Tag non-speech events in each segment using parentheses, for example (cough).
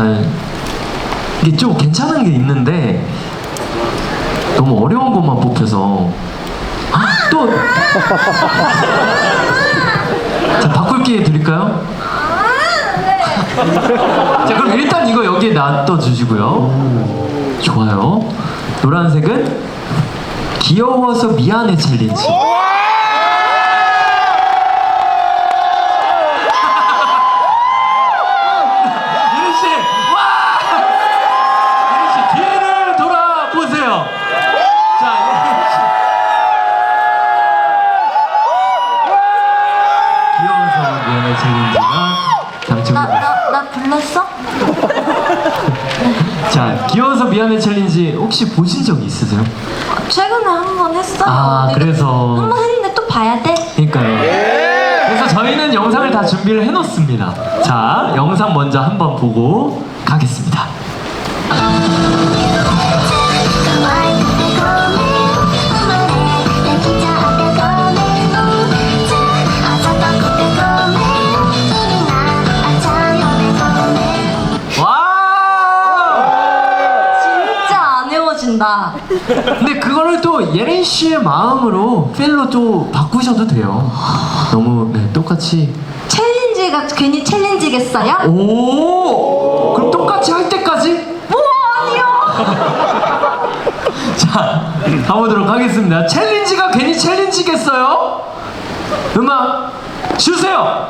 과연 이게 좀 괜찮은 게 있는데 너무 어려운 것만 뽑혀서 아, 또 자, 바꿀 기회 드릴까요? 자, 그럼 일단 이거 여기에 놔둬 주시고요. 좋아요. 노란색은 귀여워서 미안해 챌린지. 미안해 챌린지가 당첨됩니다. 나, 나 불렀어? (laughs) 자, 귀여워서 미안해 챌린지 혹시 보신 적 있으세요? 최근에 한 번 했어요. 아, 근데 그래서. 한 번 했는데 또 봐야 돼. 그러니까요. 그래서 저희는 영상을 다 준비를 해놓습니다. 자, 영상 먼저 한번 보고 가겠습니다. 안 헤어진다. 근데 그거를 또 예린 씨의 마음으로 필로 또 바꾸셔도 돼요. 너무 네, 똑같이. 챌린지가 괜히 챌린지겠어요? 오! 그럼 똑같이 할 때까지? 뭐 아니요. (laughs) 자, 가보도록 하겠습니다. 챌린지가 괜히 챌린지겠어요? 음악 주세요!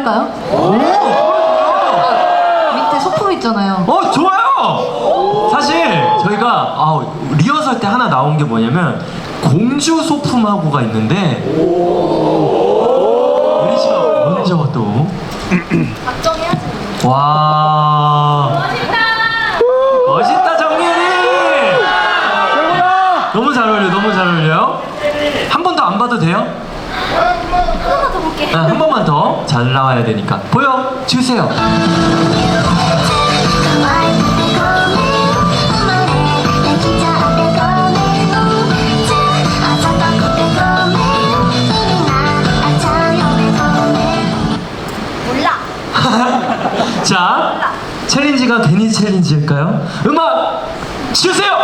할까요? 오! 밑에 소품 있잖아요. 어 좋아요. 사실 저희가 아, 리허설 때 하나 나온 게 뭐냐면 공주 소품하고가 있는데 예린 씨가 먼저 또. 와. 멋있다 정예리. 너무 잘 어울려, 너무 잘 어울려요. 한번 더 안 봐도 돼요? 하나만 더 볼게. 아, 한 번만 더 잘 나와야 되니까 보여 주세요. 몰라. (laughs) 자, 챌린지가 괜히 챌린지일까요? 음악 주세요.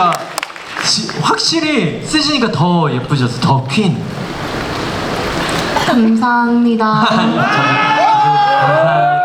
진짜 지- 확실히 쓰시니까 더 예쁘셨어, 더 퀸. 감사합니다. (laughs) 감사합니다.